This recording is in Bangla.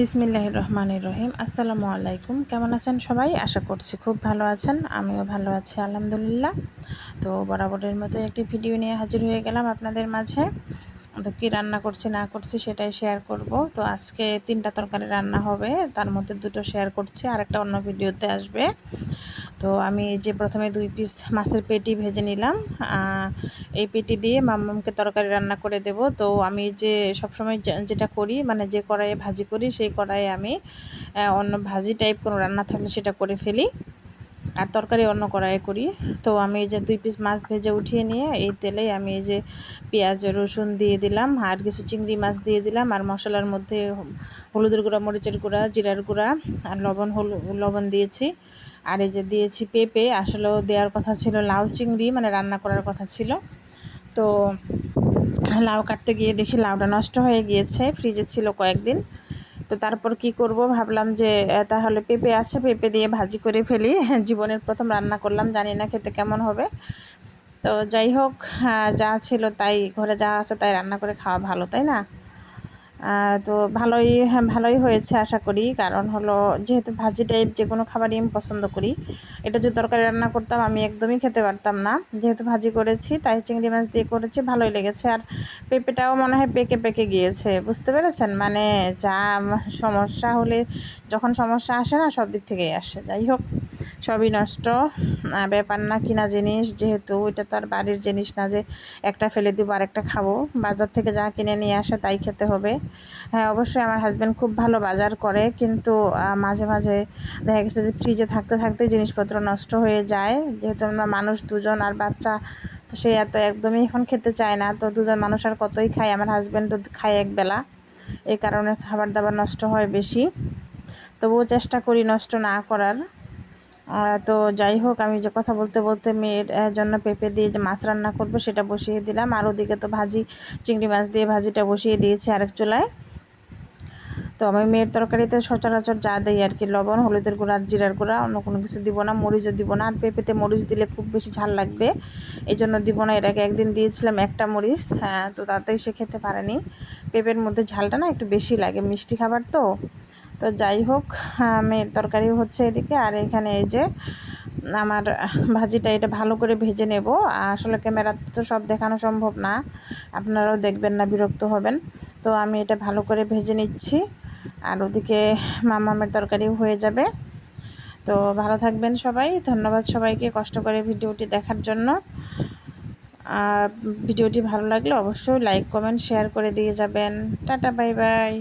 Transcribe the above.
বিসমিল্লাহ রহমান রহিম। আসসালামু আলাইকুম। কেমন আছেন সবাই? আশা করছি খুব ভালো আছেন। আমিও ভালো আছি, আলহামদুলিল্লাহ। তো বরাবরের মতো একটি ভিডিও নিয়ে হাজির হয়ে গেলাম আপনাদের মাঝে। তো কী রান্না করছি, না করছি সেটাই শেয়ার করব। তো আজকে তিনটা তরকারি রান্না হবে। তার মধ্যে দুটো শেয়ার করছি আর একটা অন্য ভিডিওতে আসবে। তো আমি যে প্রথমে দুই পিস মাছের পেটি ভেজে নিলাম এই পেটি দিয়ে মামুমকে তরকারি রান্না করে দেব। তো আমি যে সবসময় যেটা করি মানে যে কড়াইয়ে ভাজি করি, সেই কড়াইয়ে আমি অন্য ভাজি টাইপ কোনো রান্না থাকলে সেটা করে ফেলি। আর তরকারি অন্য কড়াইয়ে করি। তো আমি এই যে দুই পিস মাছ ভেজে উঠিয়ে নিয়ে এই তেলেই আমি এই যে পেঁয়াজ, রসুন দিয়ে দিলাম, আর কিছু চিংড়ি মাছ দিয়ে দিলাম, আর মশলার মধ্যে হলুদের গুঁড়া, মরিচের গুঁড়া, জিরার গুঁড়া, আর লবণ হলু, লবণ দিয়েছি। আর এই যে দিয়েছি পেঁপে আসলেও দেওয়ার কথা ছিল লাউ চিংড়ি মানে রান্না করার কথা ছিল। তো লাউ কাটতে গিয়ে দেখি লাউটা নষ্ট হয়ে গিয়েছে, ফ্রিজে ছিল কয়েকদিন। তো তারপর কি করব? ভাবলাম যে তাহলে পেঁপে আছে, পেঁপে দিয়ে ভাজি করে ফেলি। জীবনের প্রথম রান্না করলাম, জানি না খেতে কেমন হবে। তো যাই হোক যা ছিল তাই, ঘরে যা আছে তাই রান্না করে খাওয়া ভালো, তাই না? তো ভালোই হ্যাঁ ভালোই হয়েছে আশা করি। কারণ হলো, যেহেতু ভাজি টাইপ যে কোনো খাবারই আমি পছন্দ করি, এটা যদি তরকারি রান্না করতাম আমি একদমই খেতে পারতাম না। যেহেতু ভাজি করেছি, তাই চিংড়ি মাছ দিয়ে করেছি, ভালোই লেগেছে। আর পেঁপেটাও মনে হয় পেকে পেকে গিয়েছে, বুঝতে পেরেছেন? মানে যা সমস্যা হলে, যখন সমস্যা আসে না, সব দিক থেকেই আসে। যাই হোক। সবই নষ্ট। ব্যাপার না, কিনা জিনিস, যেহেতু ওইটা তো আর বাড়ির জিনিস না যে একটা ফেলে দিব আর একটা খাব। বাজার থেকে যা কিনে নিয়ে আসে তাই খেতে হবে। হ্যাঁ অবশ্যই আমার হাজব্যান্ড খুব ভালো বাজার করে, কিন্তু মাঝে মাঝে দেখা গেছে যে ফ্রিজে থাকতে থাকতে জিনিসপত্র নষ্ট হয়ে যায়। যেহেতু আমরা মানুষ দুজন আর বাচ্চা, তো সে এত একদমই এখন খেতে চায় না। তো দুজন মানুষ আর কতই খায়, আমার হাজব্যান্ড তো খায় একবেলা এই কারণে খাবার দাবার নষ্ট হয় বেশি। তবুও চেষ্টা করি নষ্ট না করার। তো যাই হোক, আমি যে কথা বলতে বলতে মেয়ের জন্য পেঁপে দিয়ে যে মাছ রান্না করব সেটা বসিয়ে দিলাম। আর ওদিকে তো ভাজি, চিংড়ি মাছ দিয়ে ভাজিটা বসিয়ে দিয়েছি আরেক চুলায়। তো আমি মেয়ের তরকারিতে সচরাচর যা দেই আর কি, লবণ, হলুদের গুঁড়া আর জিরার গুঁড়া, অন্য কোনো কিছু দিব না, মরিচও দিব না। আর পেঁপেতে মরিচ দিলে খুব বেশি ঝাল লাগবে, এই জন্য দিব না। এটাকে একদিন দিয়েছিলাম একটা মরিচ হ্যাঁ তো তাতেই সে খেতে পারেনি। পেঁপের মধ্যে ঝালটা না একটু বেশি লাগে, মিষ্টি খাবার তো। তো যাই হোক মেয়ের তরকারি হচ্ছে এদিকে। আর এখানে এই যে আমার ভাজিটা এটা ভালো করে ভেজে নেব। আসলে ক্যামেরাতে তো সব দেখানো সম্ভব না, আপনারাও দেখবেন না, বিরক্ত হবেন। তো আমি এটা ভালো করে ভেজে নিচ্ছি। আর ওদিকে মামামের তরকারিও হয়ে যাবে। তো ভালো থাকবেন সবাই। ধন্যবাদ সবাইকে কষ্ট করে ভিডিওটি দেখার জন্য। ভিডিওটি ভালো লাগলে অবশ্যই লাইক, কমেন্ট, শেয়ার করে দিয়ে যাবেন। Tata, bye bye.